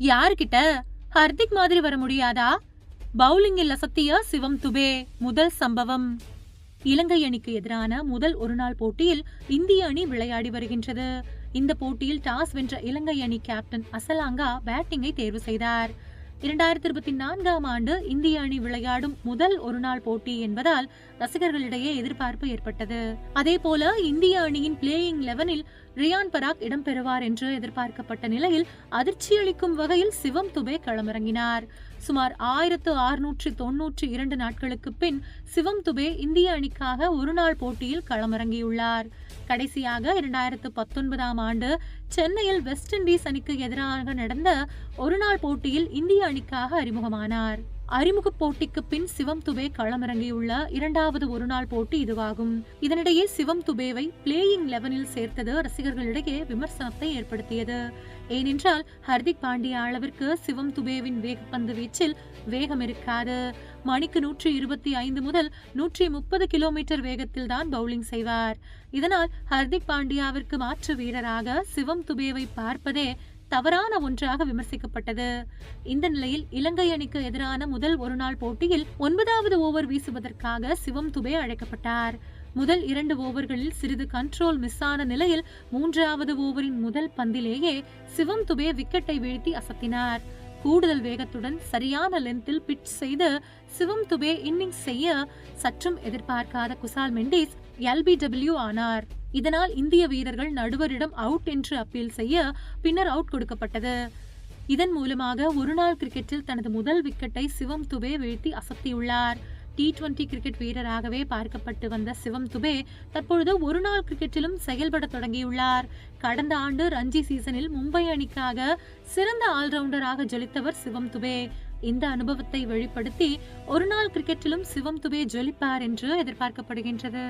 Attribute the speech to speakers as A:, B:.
A: யார்கிட்ட? ஹர்திக் மாதிரி வர முடியாதா? பவுலிங்கில் அசத்திய சிவம் துபே முதல் சம்பவம். இலங்கை அணிக்கு எதிரான முதல் ஒருநாள் போட்டியில் இந்திய அணி விளையாடி வருகின்றது. இந்த போட்டியில் டாஸ் வென்ற இலங்கை அணி கேப்டன் அசலாங்கா பேட்டிங்கை தேர்வு செய்தார். இரண்டாயிரத்தி இருபத்தி நான்காம் ஆண்டு இந்திய அணி விளையாடும் முதல் ஒருநாள் போட்டி என்பதால் ரசிகர்களிடையே எதிர்பார்ப்பு ஏற்பட்டது. அதே போல இந்திய அணியின் பிளேயிங் லெவனில் ரியான் பராக் இடம்பெறுவார் என்று எதிர்பார்க்கப்பட்ட நிலையில் அதிர்ச்சியளிக்கும் வகையில் சிவம் துபே களமிறங்கினார். சுமார் ஆயிரத்து அறுநூற்று தொன்னூற்றி இரண்டு நாட்களுக்கு பின் சிவம் துபே இந்திய அணிக்காக ஒருநாள் போட்டியில் களமிறங்கியுள்ளார். கடைசியாக இரண்டாயிரத்து பத்தொன்பதாம் ஆண்டு சென்னையில் வெஸ்ட் இண்டீஸ் அணிக்கு எதிராக நடந்த ஒருநாள் போட்டியில் இந்திய அணிக்காக அறிமுகமானார். அறிமுக போட்டிக்கு பின் சிவம் துபே களமிறங்கியுள்ள இரண்டாவது ஒருநாள் போட்டி இதுவாகும். இதனிடையே சிவம் துபேவை பிளேயிங் லெவனில் சேர்த்தது ரசிகர்களிடையே விமர்சனத்தை ஏற்படுத்தியது. ஏனென்றால் ஹர்திக் பாண்டியா அளவிற்கு சிவம் துபேவின் வேகப்பந்து வீச்சில் வேகம் இருக்காது. மணிக்கு நூற்றி இருபத்தி ஐந்து முதல் நூற்றி முப்பது கிலோமீட்டர் வேகத்தில் தான் பவுலிங் செய்வார். இதனால் ஹர்திக் பாண்டியாவிற்கு மாற்று வீரராக சிவம் துபேவை பார்ப்பதே தவறான ஒன்றாக விமர்சிக்கப்பட்டது. இந்த நிலையில் இலங்கை அணிக்கு எதிரான முதல் ஒருநாள் போட்டியில் ஒன்பதாவது ஓவர் வீசுவதற்காக சிவம் துபே அழைக்கப்பட்டார். முதல் இரண்டு ஓவர்களில் சிறிது கண்ட்ரோல் மிஸ் ஆன நிலையில் மூன்றாவது ஓவரின் முதல் பந்திலேயே சிவம் துபே விக்கெட்டை வீழ்த்தி அசத்தினார். கூடுதல் வேகத்துடன் சரியான லென்த்தில் பிட்ச் செய்து சிவம் துபே இன்னிங்ஸ் செய்ய சற்றும் எதிர்பார்க்காத குசால் மெண்டிஸ் எல்பிடபிள்யூ ஆனார். இதனால் இந்திய வீரர்கள் நடுவரிடம் அவுட் என்று அப்பீல் செய்ய பின்னர் அவுட் கொடுக்கப்பட்டது. இதன் மூலமாக ஒருநாள் கிரிக்கெட்டில் தனது முதல் விக்கெட்டை சிவம் துபே வீழ்த்தி அசத்தியுள்ளார். டி டுவெண்டி கிரிக்கெட் வீரராகவே பார்க்கப்பட்டு வந்த சிவம் துபே தற்பொழுது ஒருநாள் கிரிக்கெட்டிலும் செயல்பட தொடங்கியுள்ளார். கடந்த ஆண்டு ரஞ்சி சீசனில் மும்பை அணிக்காக சிறந்த ஆல்ரவுண்டராக ஜொலித்தவர் சிவம் துபே. இந்த அனுபவத்தை வெளிப்படுத்தி ஒருநாள் கிரிக்கெட்டிலும் சிவம் துபே ஜொலிப்பார் என்று எதிர்பார்க்கப்படுகின்றது.